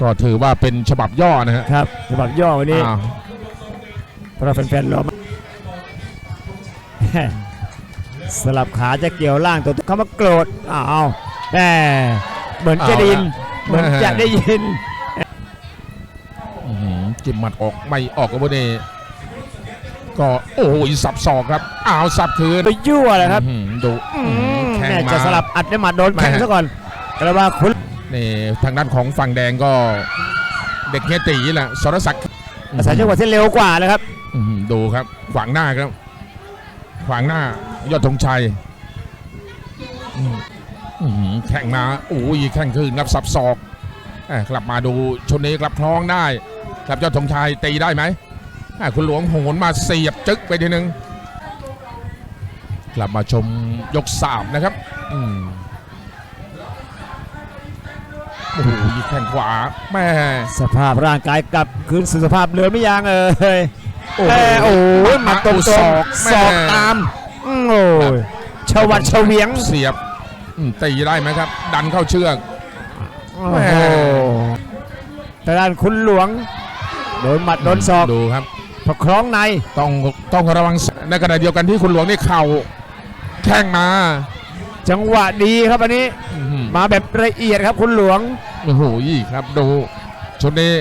ก็ถือว่าเป็นฉบับย่อนะฮะครับฉบับย่อวันนี้อ้าวเพราะแฟนๆรอมา สลับขาจะเกี่ยวล่างตัวเขามาโกรธอ้าวแหมเหมือนจะได้ยิน เหมือนจะได้ยิน อื้อหือจิ้มหมัดออกไม่ออกก็บ่ได้ก็โอ้ยสับศอกครับอ้าวสับคืนไปยั่วเลยครับอื้อหือดูอือื้อหือมแข่งแม่มา จะสลับอัดได้หมัดโดนแม่แข่งซะก่อนกระบาคุณ นี่ทางด้านของฝั่งแดงก็เด็กเฮียตีแหละสรศักดิ์อาศัยจังหวะที่เร็วกว่าเลยครับอื้อหือดูครับขวางหน้าครับ ขวางหน้ายอดธงชัยอืมอื้อหือแข่งมาโอ้ยแข่งคืนครับสับศอกเอ้ยกลับมาดูชนนี้กลับคล้องได้ครับยอดธงชัยตีได้ไหมอะคุณหลวงโหนมาเสียบจึ๊กไปทีนึง กลับมาชมยกสามนะครับ อืมโอ้โหยิงแข้งขวาแม่สภาพร่างกายกลับคืนสู่สภาพเดิมไม่ยังเอ่ยโอ้เอ้ยโอ้ยหมัดตรงๆศอกศอกตามอืมโอ้ยชวัดเฉวียงเสียบอืมตีได้ไหมครับ ดันเข้าเชือก โอ้โหแต่ด้านคุณหลวงโดนหมัดโดนศอกดูครับพอคล้องในต้องต้องระวังในขณะเดียวกันที่คุณหลวงนี่เข่าแข้งมา จังหวะดีครับอันนี้ อื้อหือ มาแบบละเอียดครับคุณหลวง โอ้โหครับดูชุดนี้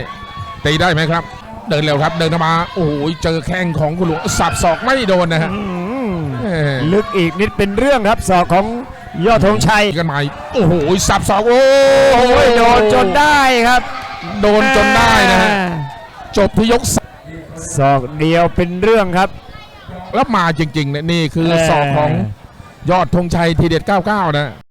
ตีได้ไหมครับ เดินเร็วครับ เดินเข้ามา โอ้โหเจอแข้งของคุณหลวงสับศอกไม่โดนนะฮะอืมแหม่ลึกอีกนิดเป็นเรื่องครับศอกของยอดธงชัย กันใหม่โอ้โหสับศอกโอ้โอ้ยโดนจนได้ครับโดนจนได้นะฮะจบที่ยกสามศอกเดียวเป็นเรื่องครับ แล้วมาจริงๆเนี่ยนี่คือศอกของยอดธงชัยทีเด็ด 99 นะ